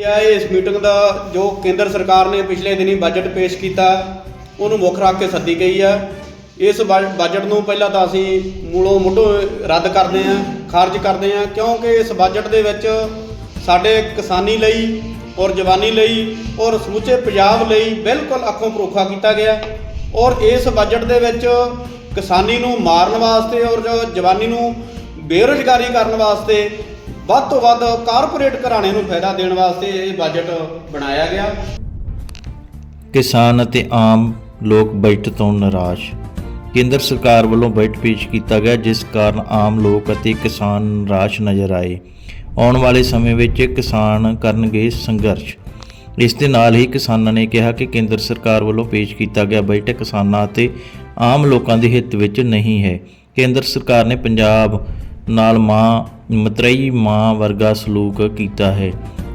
ਆ, ਇਸ ਮੀਟਿੰਗ ਦਾ ਜੋ ਕੇਂਦਰ ਸਰਕਾਰ ਨੇ ਪਿਛਲੇ ਦਿਨੀ ਬਜਟ ਪੇਸ਼ ਕੀਤਾ, ਉਹਨੂੰ ਮੁੱਖ ਰੱਖ ਕੇ ਸੱਦੀ ਗਈ ਆ। ਇਸ ਬਜ- ਬਜਟ ਨੂੰ ਪਹਿਲਾਂ ਤਾਂ ਅਸੀਂ ਮੂਲੋਂ ਮੁੱਢੋਂ ਰੱਦ ਕਰਦੇ ਹਾਂ, ਖਾਰਜ ਕਰਦੇ ਹਾਂ, ਕਿਉਂਕਿ ਇਸ ਬਜਟ ਦੇ ਵਿੱਚ ਸਾਡੇ ਕਿਸਾਨੀ ਲਈ ਔਰ ਜਵਾਨੀ ਲਈ ਔਰ ਸਮੁੱਚੇ ਪੰਜਾਬ ਲਈ ਬਿਲਕੁਲ ਅੱਖੋਂ ਪਰੋਖਾ ਕੀਤਾ ਗਿਆ। ਔਰ ਇਸ ਬਜਟ ਦੇ ਵਿੱਚ ਕਿਸਾਨੀ ਨੂੰ ਮਾਰਨ ਵਾਸਤੇ ਔਰ ਜੋ, ਜਵਾਨੀ ਨੂੰ ਬੇਰੁਜ਼ਗਾਰੀ ਕਰਨ ਵਾਸਤੇ ਵੱਧ ਤੋਂ ਵੱਧ ਕਾਰਪੋਰੇਟ ਘਰਾਣੇ ਨੂੰ ਫਾਇਦਾ ਦੇਣ ਵਾਸਤੇ ਇਹ ਬਜਟ ਬਣਾਇਆ ਗਿਆ। ਕਿਸਾਨ ਅਤੇ ਆਮ ਲੋਕ ਬਜਟ ਤੋਂ ਨਿਰਾਸ਼। ਕੇਂਦਰ ਸਰਕਾਰ ਵੱਲੋਂ ਬਜਟ ਪੇਸ਼ ਕੀਤਾ ਗਿਆ, ਜਿਸ ਕਾਰਨ ਆਮ ਲੋਕ ਅਤੇ ਕਿਸਾਨ ਨਿਰਾਸ਼ ਨਜ਼ਰ ਆਏ। ਆਉਣ ਵਾਲੇ ਸਮੇਂ ਵਿੱਚ ਕਿਸਾਨ ਕਰਨਗੇ ਸੰਘਰਸ਼। ਇਸ ਦੇ ਨਾਲ ਹੀ ਕਿਸਾਨਾਂ ਨੇ ਕਿਹਾ ਕਿ ਕੇਂਦਰ ਸਰਕਾਰ ਵੱਲੋਂ ਪੇਸ਼ ਕੀਤਾ ਗਿਆ ਬਜਟ ਕਿਸਾਨਾਂ ਅਤੇ ਆਮ ਲੋਕਾਂ ਦੇ ਹਿੱਤ ਵਿੱਚ ਨਹੀਂ ਹੈ। ਕੇਂਦਰ ਸਰਕਾਰ ਨੇ ਪੰਜਾਬ ਨਾਲ ਮਾਂ ਮਤਰੇਈ ਮਾਂ ਵਰਗਾ ਸਲੂਕ ਕੀਤਾ ਹੈ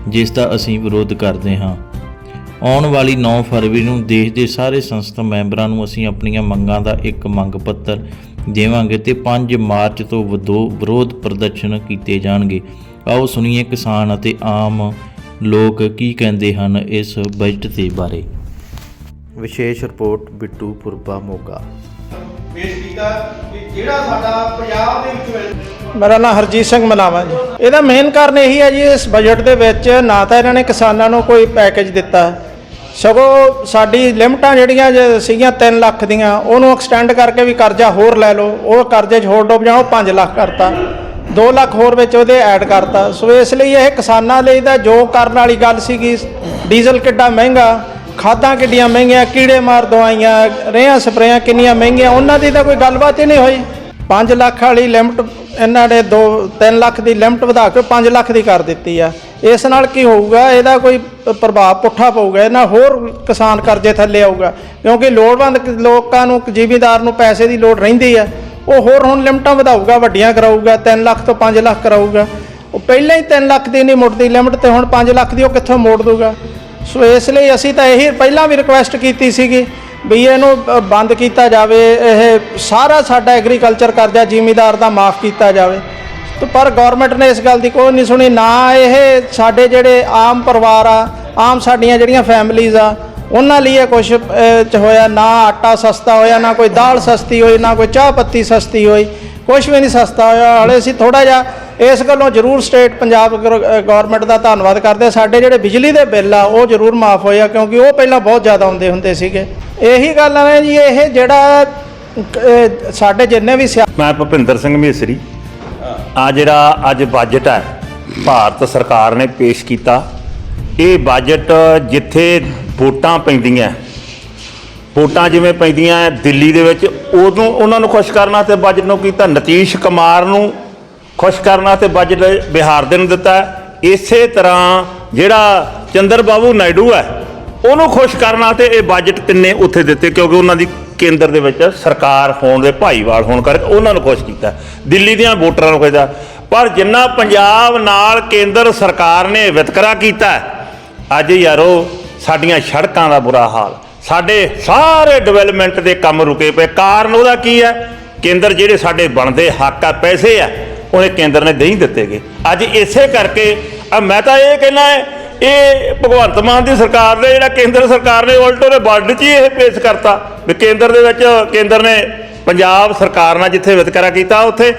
ਜਿਸ ਦਾ ਅਸੀਂ ਵਿਰੋਧ ਕਰਦੇ ਹਾਂ। ਆਉਣ ਵਾਲੀ 9 ਫਰਵਰੀ ਨੂੰ ਦੇਸ਼ ਦੇ ਸਾਰੇ ਸੰਸਥਾ ਮੈਂਬਰਾਂ ਨੂੰ ਅਸੀਂ ਆਪਣੀਆਂ ਮੰਗਾਂ ਦਾ ਇੱਕ ਮੰਗ ਪੱਤਰ ਦੇਵਾਂਗੇ ਤੇ 5 ਮਾਰਚ ਤੋਂ ਵਿਰੋਧ ਪ੍ਰਦਰਸ਼ਨ ਕੀਤੇ ਜਾਣਗੇ। ਆਓ ਸੁਣੀਏ ਕਿਸਾਨ ਅਤੇ ਆਮ ਲੋਕ ਕੀ ਕਹਿੰਦੇ ਹਨ ਇਸ ਬਜਟ ਦੇ ਬਾਰੇ। ਵਿਸ਼ੇਸ਼ ਰਿਪੋਰਟ ਬਿੱਟੂ ਪੁਰਬਾ ਮੋਗਾ। ਪੇਸ਼ ਕੀਤਾ ਕਿ ਜਿਹੜਾ ਸਾਡਾ ਪੰਜਾਬ ਦੇ ਵਿੱਚ ਮੇਰਾ ਨਾਮ ਹਰਜੀਤ ਸਿੰਘ ਮਲਾਵਾ ਜੀ। ਇਹਦਾ ਮੇਨ ਕਾਰਨ ਇਹੀ ਹੈ ਜੀ, ਇਸ ਬਜਟ ਦੇ ਵਿੱਚ ਨਾ ਤਾਂ ਇਹਨਾਂ ਨੇ ਕਿਸਾਨਾਂ ਨੂੰ ਕੋਈ ਪੈਕੇਜ ਦਿੱਤਾ। ਸਗੋਂ ਸਾਡੀ ਲਿਮਟਾਂ ਜਿਹੜੀਆਂ ਜੇ ਸੀਗੀਆਂ 3 ਲੱਖ ਦੀਆਂ, ਉਹਨੂੰ ਐਕਸਟੈਂਡ ਕਰਕੇ ਵੀ ਕਰਜ਼ਾ ਹੋਰ ਲੈ ਲਓ। ਉਹ ਕਰਜ਼ੇ 'ਚ ਹੋਰ ਡੁੱਬ ਜਾਣਾ, ਉਹ 5 ਲੱਖ ਕਰਤਾ। 2 ਲੱਖ ਹੋਰ ਵਿੱਚ ਉਹਦੇ ਐਡ ਕਰਤਾ। ਸੋ ਇਸ ਲਈ ਇਹ ਕਿਸਾਨਾਂ ਲਈ ਤਾਂ ਜੋ ਕਰਨ ਵਾਲੀ ਗੱਲ ਸੀਗੀ, ਡੀਜ਼ਲ ਕਿੱਡਾ ਮਹਿੰਗਾ, ਖਾਦਾਂ ਕਿੱਡੀਆਂ ਮਹਿੰਗੀਆਂ, ਕੀੜੇ ਮਾਰ ਦਵਾਈਆਂ, ਰੇਹਾਂ ਸਪਰੇਆਂ ਕਿੰਨੀਆਂ ਮਹਿੰਗੀਆਂ, ਉਹਨਾਂ ਦੀ ਤਾਂ ਕੋਈ ਗੱਲਬਾਤ ਹੀ ਨਹੀਂ ਹੋਈ। 5 ਲੱਖ ਵਾਲੀ ਲਿਮਟ, ਇਹਨਾਂ ਨੇ 2 3 ਲੱਖ ਦੀ ਲਿਮਟ ਵਧਾ ਕੇ 5 ਲੱਖ ਦੀ ਕਰ ਦਿੱਤੀ ਆ। ਇਸ ਨਾਲ ਕੀ ਹੋਊਗਾ, ਇਹਦਾ ਕੋਈ ਪ੍ਰਭਾਵ ਪੁੱਠਾ ਪਊਗਾ, ਇਹਨਾਂ ਹੋਰ ਕਿਸਾਨ ਕਰਜ਼ੇ ਥੱਲੇ ਆਊਗਾ। ਕਿਉਂਕਿ ਲੋੜਵੰਦ ਲੋਕਾਂ ਨੂੰ, ਜ਼ਿਮੀਦਾਰ ਨੂੰ ਪੈਸੇ ਦੀ ਲੋੜ ਰਹਿੰਦੀ ਆ। ਉਹ ਹੋਰ ਹੁਣ ਲਿਮਟਾਂ ਵਧਾਊਗਾ, ਵੱਡੀਆਂ ਕਰਾਊਗਾ 3 ਲੱਖ ਤੋਂ 5 ਲੱਖ ਕਰਾਊਗਾ। ਉਹ ਪਹਿਲਾਂ ਹੀ 3 ਲੱਖ ਦੀ ਨਹੀਂ ਮੁੜਦੀ ਲਿਮਟ ਤੇ ਹੁਣ 5 ਲੱਖ ਦੀ ਉਹ ਕਿੱਥੋਂ ਮੋੜ ਦੂਗਾ ਸੋ ਇਸ ਲਈ ਅਸੀਂ ਤਾਂ ਇਹੀ ਪਹਿਲਾਂ ਵੀ ਰਿਕੁਐਸਟ ਕੀਤੀ ਸੀਗੀ ਵੀ ਇਹਨੂੰ ਬੰਦ ਕੀਤਾ ਜਾਵੇ, ਇਹ ਸਾਰਾ ਸਾਡਾ ਐਗਰੀਕਲਚਰ ਕਰਜ਼ਾ ਜ਼ਿਮੀਦਾਰ ਦਾ ਮਾਫ ਕੀਤਾ ਜਾਵੇ। ਤੇ ਪਰ ਗਵਰਨਮੈਂਟ ਨੇ ਇਸ ਗੱਲ ਦੀ ਕੋਈ ਨਹੀਂ ਸੁਣੀ, ਨਾ ਇਹ ਸਾਡੇ ਜਿਹੜੇ ਆਮ ਪਰਿਵਾਰ ਆ, ਆਮ ਸਾਡੀਆਂ ਜਿਹੜੀਆਂ ਫੈਮਲੀਜ਼ ਆ, ਉਹਨਾਂ ਲਈ ਇਹ ਕੁਝ ਹੋਇਆ, ਨਾ ਆਟਾ ਸਸਤਾ ਹੋਇਆ, ਨਾ ਕੋਈ ਦਾਲ ਸਸਤੀ ਹੋਈ, ਨਾ ਕੋਈ ਚਾਹ ਪੱਤੀ ਸਸਤੀ ਹੋਈ ਕੁਝ ਵੀ ਨਹੀਂ ਸਸਤਾ ਹੋਇਆ। ਹਾਲੇ ਅਸੀਂ ਥੋੜਾ ਜਿਹਾ ਇਸ ਗੱਲੋਂ ਜ਼ਰੂਰ ਸਟੇਟ ਪੰਜਾਬ ਗਵਰਨਮੈਂਟ ਦਾ ਧੰਨਵਾਦ ਕਰਦੇ ਹਾਂ। ਸਾਡੇ ਜਿਹੜੇ ਬਿਜਲੀ ਦੇ ਬਿੱਲ ਆ, ਉਹ ਜ਼ਰੂਰ ਮਾਫ ਹੋਇਆ, ਕਿਉਂਕਿ ਉਹ ਪਹਿਲਾਂ ਬਹੁਤ ਜ਼ਿਆਦਾ ਆਉਂਦੇ ਹੁੰਦੇ ਸੀਗੇ। ਇਹੀ ਗੱਲ ਹੈ ਜੀ ਇਹ ਜਿਹੜਾ ਅਹ, ਸਾਡੇ ਜਿੰਨੇ ਵੀ ਸਿਆ ਮੈਂ ਭੁਪਿੰਦਰ ਸਿੰਘ ਮੇਸਰੀ। ਆ ਜਿਹੜਾ ਅੱਜ ਬਜਟ ਹੈ ਭਾਰਤ ਸਰਕਾਰ ਨੇ ਪੇਸ਼ ਕੀਤਾ ਇਹ ਬਜਟ ਜਿੱਥੇ ਵੋਟਾਂ ਪੈਂਦੀਆਂ ਵੋਟਾਂ ਜਿਵੇਂ ਪੈਂਦੀਆਂ ਹੈ ਦਿੱਲੀ ਦੇ ਵਿੱਚ ਉਦੋਂ ਉਹਨਾਂ ਨੂੰ ਖੁਸ਼ ਕਰਨਾ ਤੇ ਬਜਟ ਨੂੰ ਕੀਤਾ ਨਤੀਸ਼ ਕੁਮਾਰ ਨੂੰ ਖੁਸ਼ ਕਰਨਾ ਤੇ ਬਜਟ ਬਿਹਾਰ ਦੇ ਨੂੰ ਦਿੱਤਾ। ਇਸੇ ਤਰ੍ਹਾਂ ਜਿਹੜਾ ਚੰਦਰ ਬਾਬੂ ਨਾਇਡੂ ਹੈ ਉਹਨੂੰ ਖੁਸ਼ ਕਰਨਾ ਤੇ ਇਹ ਬਜਟ ਤਿੰਨੇ ਉੱਥੇ ਦਿੱਤੇ? ਕਿਉਂਕਿ ਉਹਨਾਂ ਦੀ ਕੇਂਦਰ ਦੇ ਵਿੱਚ ਸਰਕਾਰ ਹੋਣ ਦੇ ਭਾਈਵਾਲ ਹੋਣ ਕਰਕੇ ਉਹਨਾਂ ਨੂੰ ਖੁਸ਼ ਕੀਤਾ। ਦਿੱਲੀ ਦੀਆਂ ਵੋਟਰਾਂ ਨੂੰ ਕਹਿੰਦਾ ਪਰ ਜਿੰਨਾ ਪੰਜਾਬ ਨਾਲ ਕੇਂਦਰ ਸਰਕਾਰ ਨੇ ਵਿਤਕਰਾ ਕੀਤਾ ਹੈ, ਅੱਜ ਯਾਰੋ ਸਾਡੀਆਂ ਸੜਕਾਂ ਦਾ ਬੁਰਾ ਹਾਲ। ਸਾਡੇ ਸਾਰੇ ਡਿਵੈਲਪਮੈਂਟ ਦੇ ਕੰਮ ਰੁਕੇ ਪਏ। ਕਾਰਨ ਉਹਦਾ ਕੀ ਹੈ? ਕੇਂਦਰ ਜਿਹੜੇ ਸਾਡੇ ਬਣਦੇ ਹੱਕ ਆ ਪੈਸੇ ਆ ਉਹਨੇ ਕੇਂਦਰ ਨੇ ਨਹੀਂ ਦਿੱਤੇ ਗਏ। ਅੱਜ ਇਸੇ ਕਰਕੇ ਮੈਂ ਤਾਂ ਇਹ ਕਹਿਣਾ ਹੈ ਇਹ ਭਗਵੰਤ ਮਾਨ ਦੀ ਸਰਕਾਰ ਨੇ, ਜਿਹੜਾ ਕੇਂਦਰ ਸਰਕਾਰ ਨੇ, ਉਲਟੋ ਨੇ ਬਜਟ 'ਚ ਹੀ ਇਹ ਪੇਸ਼ ਕਰਤਾ ਵੀ ਕੇਂਦਰ ਦੇ ਵਿੱਚ, ਕੇਂਦਰ ਨੇ ਪੰਜਾਬ ਸਰਕਾਰ ਨਾਲ ਜਿੱਥੇ ਵਿਤਕਰਾ ਕੀਤਾ, ਉੱਥੇ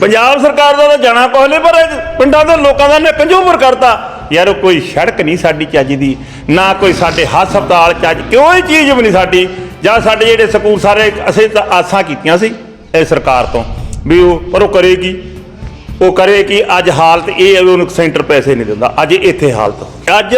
ਪੰਜਾਬ ਸਰਕਾਰ ਦਾ ਤਾਂ ਜਾਣਾ ਕੁਛ ਪਰ ਪਿੰਡਾਂ ਦੇ ਲੋਕਾਂ ਦਾ ਨੇ ਕੰਜੂਮਰ ਕਰਤਾ। ਯਾਰ ਕੋਈ ਸੜਕ ਨਹੀਂ ਸਾਡੀ ਚੱਜ ਦੀ, ਨਾ ਕੋਈ ਸਾਡੇ ਹਸਪਤਾਲ ਚੱਜ ਕੋਈ ਚੀਜ਼ ਵੀ ਨਹੀਂ ਸਾਡੀ? ਜਾਂ ਸਾਡੇ ਜਿਹੜੇ ਸਕੂਲ ਸਾਰੇ, ਅਸੀਂ ਤਾਂ ਆਸਾਂ ਕੀਤੀਆਂ ਸੀ ਇਹ ਸਰਕਾਰ ਤੋਂ, ਵੀ ਉਹ ਪਰ ਉਹ ਕਰੇਗੀ ਉਹ ਕਰੇ ਕਿ ਅੱਜ ਹਾਲਤ ਇਹ ਹੈ ਵੀ ਉਹਨੂੰ ਸੈਂਟਰ ਪੈਸੇ ਨਹੀਂ ਦਿੰਦਾ। ਅੱਜ ਇੱਥੇ ਹਾਲਤ ਅੱਜ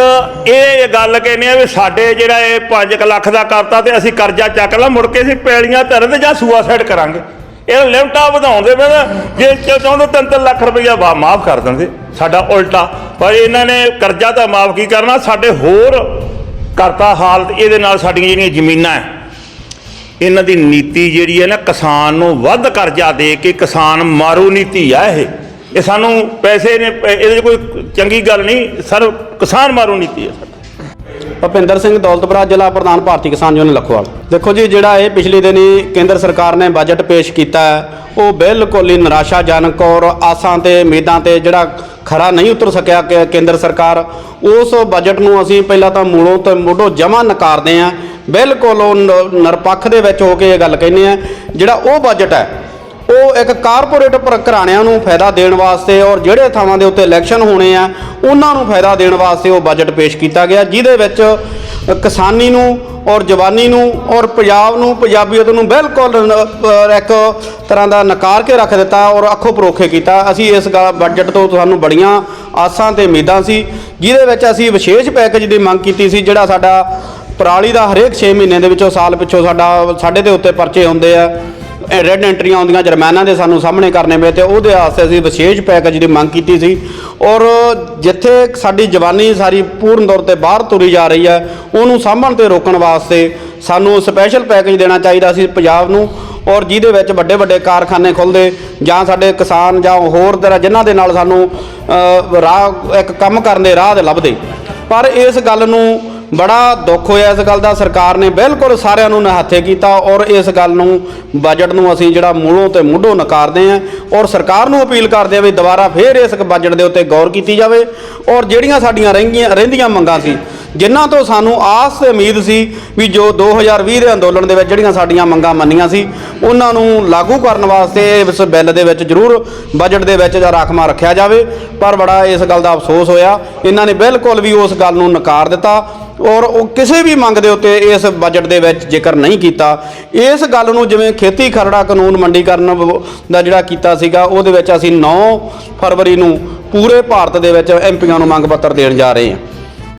ਇਹ ਗੱਲ ਕਹਿੰਦੇ ਆ ਵੀ ਸਾਡੇ ਜਿਹੜਾ ਇਹ 5 ਲੱਖ ਦਾ ਕਰਤਾ ਤੇ ਅਸੀਂ ਕਰਜ਼ਾ ਚੱਕ ਲਾ, ਮੁੜ ਕੇ ਅਸੀਂ ਪੈਲੀਆਂ ਧਰਨ ਤੇ ਜਾਂ ਸੁਆਸਾਈਡ ਕਰਾਂਗੇ। ਇਹ ਲਿਮਟਾ ਵਧਾਉਂਦੇ ਪਏ ਨਾ ਜੇ ਚਾਹੁੰਦੇ ਤਿੰਨ ਤਿੰਨ ਲੱਖ ਰੁਪਈਆ ਮਾਫ ਕਰ ਦਿੰਦੇ। ਸਾਡਾ ਉਲਟਾ। ਪਰ ਇਹਨਾਂ ਨੇ ਕਰਜ਼ਾ ਤਾਂ ਮਾਫ ਕੀ ਕਰਨਾ? ਸਾਡੇ ਹੋਰ ਕਰਤਾ ਹਾਲਤ, ਇਹਦੇ ਨਾਲ ਸਾਡੀਆਂ ਜਿਹੜੀਆਂ ਜ਼ਮੀਨਾਂ ਹੈ, ਇਹਨਾਂ ਦੀ ਨੀਤੀ ਜਿਹੜੀ ਹੈ ਨਾ ਕਿਸਾਨ ਨੂੰ ਵੱਧ ਕਰਜ਼ਾ ਦੇ ਕੇ ਕਿਸਾਨ ਮਾਰੂ ਨੀਤੀ ਆ ਇਹ। ਇਹ ਸਾਨੂੰ ਪੈਸੇ ਨੇ ਇਹਦੇ 'ਚ ਕੋਈ ਚੰਗੀ ਗੱਲ ਨਹੀਂ ਸਰ ਕਿਸਾਨ ਮਾਰੂ ਨੀਤੀ ਹੈ ਸਰ ਭਪਿੰਦਰ ਸਿੰਘ ਦੌਲਤਪੁਰਾ ਜ਼ਿਲ੍ਹਾ ਪ੍ਰਧਾਨ ਭਾਰਤੀ ਕਿਸਾਨ ਯੂਨੀਅਨ ਲਖਵਾਲ। ਦੇਖੋ ਜੀ ਜਿਹੜਾ ਇਹ ਪਿਛਲੇ ਦਿਨੀ ਕੇਂਦਰ ਸਰਕਾਰ ਨੇ ਬਜਟ ਪੇਸ਼ ਕੀਤਾ ਹੈ, ਉਹ ਬਿਲਕੁਲ ਹੀ ਨਿਰਾਸ਼ਾਜਨਕ ਔਰ ਆਸਾਂ ਤੇ ਉਮੀਦਾਂ ਤੇ ਜਿਹੜਾ ਖਰਾ ਨਹੀਂ ਉਤਰ ਸਕਿਆ ਕਿ ਕੇਂਦਰ ਸਰਕਾਰ ਉਸ ਬਜਟ ਨੂੰ ਅਸੀਂ ਪਹਿਲਾਂ ਤਾਂ ਮੂਲੋਂ ਤੇ ਮੋਢੋਂ ਜਮਾ ਨਕਾਰਦੇ ਹਾਂ। ਬਿਲਕੁਲ ਉਹ ਨ- ਨਿਰਪੱਖ ਦੇ ਵਿੱਚ ਹੋ ਕੇ ਇਹ ਗੱਲ ਕਹਿੰਦੇ ਆ ਜਿਹੜਾ ਉਹ ਬਜਟ ਹੈ ਉਹ ਇੱਕ ਕਾਰਪੋਰੇਟ ਪਰ ਘਰਾਣਿਆਂ ਨੂੰ ਫਾਇਦਾ ਦੇਣ ਵਾਸਤੇ ਔਰ ਜਿਹੜੇ ਥਾਵਾਂ ਦੇ ਉੱਤੇ ਇਲੈਕਸ਼ਨ ਹੋਣੇ ਆ, ਉਹਨਾਂ ਨੂੰ ਫਾਇਦਾ ਦੇਣ ਵਾਸਤੇ ਉਹ ਬਜਟ ਪੇਸ਼ ਕੀਤਾ ਗਿਆ, ਜਿਹਦੇ ਵਿੱਚ ਕਿਸਾਨੀ ਨੂੰ ਔਰ ਜਵਾਨੀ ਨੂੰ ਔਰ ਪੰਜਾਬ ਨੂੰ, ਪੰਜਾਬੀਅਤ ਨੂੰ ਬਿਲਕੁਲ ਇੱਕ ਤਰ੍ਹਾਂ ਦਾ ਨਕਾਰ ਕੇ ਰੱਖ ਦਿੱਤਾ ਔਰ ਅੱਖੋਂ ਪਰੋਖੇ ਕੀਤਾ। ਅਸੀਂ ਇਸ ਗਾ- ਬਜਟ ਤੋਂ ਸਾਨੂੰ ਬੜੀਆਂ ਆਸਾਂ ਤੇ ਉਮੀਦਾਂ ਸੀ, ਜਿਹਦੇ ਵਿੱਚ ਅਸੀਂ ਵਿਸ਼ੇਸ਼ ਪੈਕੇਜ ਦੀ ਮੰਗ ਕੀਤੀ ਸੀ, ਜਿਹੜਾ ਸਾਡਾ ਪਰਾਲੀ ਦਾ ਹਰੇਕ 6 ਮਹੀਨੇ ਦੇ ਵਿੱਚੋਂ ਸਾਲ ਪਿੱਛੋਂ ਸਾਡਾ, ਸਾਡੇ ਦੇ ਉੱਤੇ ਪਰਚੇ ਹੁੰਦੇ ਆ। ਰੈੱਡ ਐਂਟਰੀਆਂ ਆਉਂਦੀਆਂ ਜੁਰਮਾਨਾ ਦੇ ਸਾਨੂੰ ਸਾਹਮਣੇ ਕਰਨੇ ਪਏ ਤੇ ਉਹਦੇ ਵਾਸਤੇ ਅਸੀਂ ਵਿਸ਼ੇਸ਼ ਪੈਕੇਜ ਦੀ ਮੰਗ ਕੀਤੀ ਸੀ। ਔਰ ਜਿੱਥੇ ਸਾਡੀ ਜਵਾਨੀ ਸਾਰੀ ਪੂਰਨ ਤੌਰ ਤੇ ਬਾਹਰ ਤੁਰੀ ਜਾ ਰਹੀ ਹੈ, ਉਹਨੂੰ ਸਾਂਭਣ ਤੇ ਰੋਕਣ ਵਾਸਤੇ ਸਾਨੂੰ ਸਪੈਸ਼ਲ ਪੈਕੇਜ ਦੇਣਾ ਚਾਹੀਦਾ ਸੀ ਪੰਜਾਬ ਨੂੰ। ਔਰ ਜਿਹਦੇ ਵਿੱਚ ਵੱਡੇ ਵੱਡੇ ਕਾਰਖਾਨੇ ਖੁੱਲਦੇ ਜਾਂ ਸਾਡੇ ਕਿਸਾਨ ਜਾਂ ਹੋਰ ਤਰ੍ਹਾਂ ਜਿਨ੍ਹਾਂ ਦੇ ਨਾਲ ਸਾਨੂੰ ਰਾਹ, ਇੱਕ ਕੰਮ ਕਰਨ ਦੇ ਰਾਹ ਦੇ ਲੱਭਦੇ। ਪਰ ਇਸ ਗੱਲ ਨੂੰ ਬੜਾ ਦੁੱਖ ਹੋਇਆ ਇਸ ਗੱਲ ਦਾ। ਸਰਕਾਰ ਨੇ ਬਿਲਕੁਲ ਸਾਰਿਆਂ ਨੂੰ ਨਹਾਥੇ ਕੀਤਾ ਔਰ ਇਸ ਗੱਲ ਨੂੰ ਬਜਟ ਨੂੰ ਅਸੀਂ ਜਿਹੜਾ ਮੂਲੋਂ ਤੇ ਮੁੱਢੋਂ ਨਕਾਰਦੇ ਆਂ ਔਰ ਸਰਕਾਰ ਨੂੰ ਅਪੀਲ ਕਰਦੇ ਆ ਵੀ ਦੁਬਾਰਾ ਫੇਰ ਇਸ ਬਜਟ ਦੇ ਉੱਤੇ ਗੌਰ ਕੀਤੀ ਜਾਵੇ। ਔਰ ਜਿਹੜੀਆਂ ਸਾਡੀਆਂ ਰਹਿੰਦੀਆਂ ਰਹਿੰਦੀਆਂ ਮੰਗਾਂ ਸੀ ਜਿਨ੍ਹਾਂ ਤੋਂ ਸਾਨੂੰ ਆਸ ਤੇ ਉਮੀਦ ਸੀ ਵੀ ਜੋ 2020 ਦੇ ਅੰਦੋਲਨ ਦੇ ਵਿੱਚ ਜਿਹੜੀਆਂ ਸਾਡੀਆਂ ਮੰਗਾਂ ਮੰਨੀਆਂ ਸੀ, ਉਹਨਾਂ ਨੂੰ ਲਾਗੂ ਕਰਨ ਵਾਸਤੇ ਇਸ ਬਿੱਲ ਦੇ ਵਿੱਚ ਜ਼ਰੂਰ ਬਜਟ ਦੇ ਵਿੱਚ ਜਾਂ ਰਾਖਵਾਂ ਰੱਖਿਆ ਜਾਵੇ। ਪਰ ਬੜਾ ਇਸ ਗੱਲ ਦਾ ਅਫਸੋਸ ਹੋਇਆ। ਇਹਨਾਂ ਨੇ ਬਿਲਕੁਲ ਵੀ ਉਸ ਗੱਲ ਨੂੰ ਨਕਾਰ ਦਿੱਤਾ ਔਰ ਉਹ ਕਿਸੇ ਵੀ ਮੰਗ ਦੇ ਉੱਤੇ ਇਸ ਬਜਟ ਦੇ ਵਿੱਚ ਜ਼ਿਕਰ ਨਹੀਂ ਕੀਤਾ। ਇਸ ਗੱਲ ਨੂੰ ਜਿਵੇਂ ਖੇਤੀ ਖਰੜਾ ਕਾਨੂੰਨ ਮੰਡੀਕਰਨ ਵ- ਦਾ ਜਿਹੜਾ ਕੀਤਾ ਸੀਗਾ, ਉਹਦੇ ਵਿੱਚ ਅਸੀਂ 9 ਫਰਵਰੀ ਨੂੰ ਪੂਰੇ ਭਾਰਤ ਦੇ ਵਿੱਚ ਐਮਪੀਆਂ ਨੂੰ ਮੰਗ ਪੱਤਰ ਦੇਣ ਜਾ ਰਹੇ ਹਾਂ।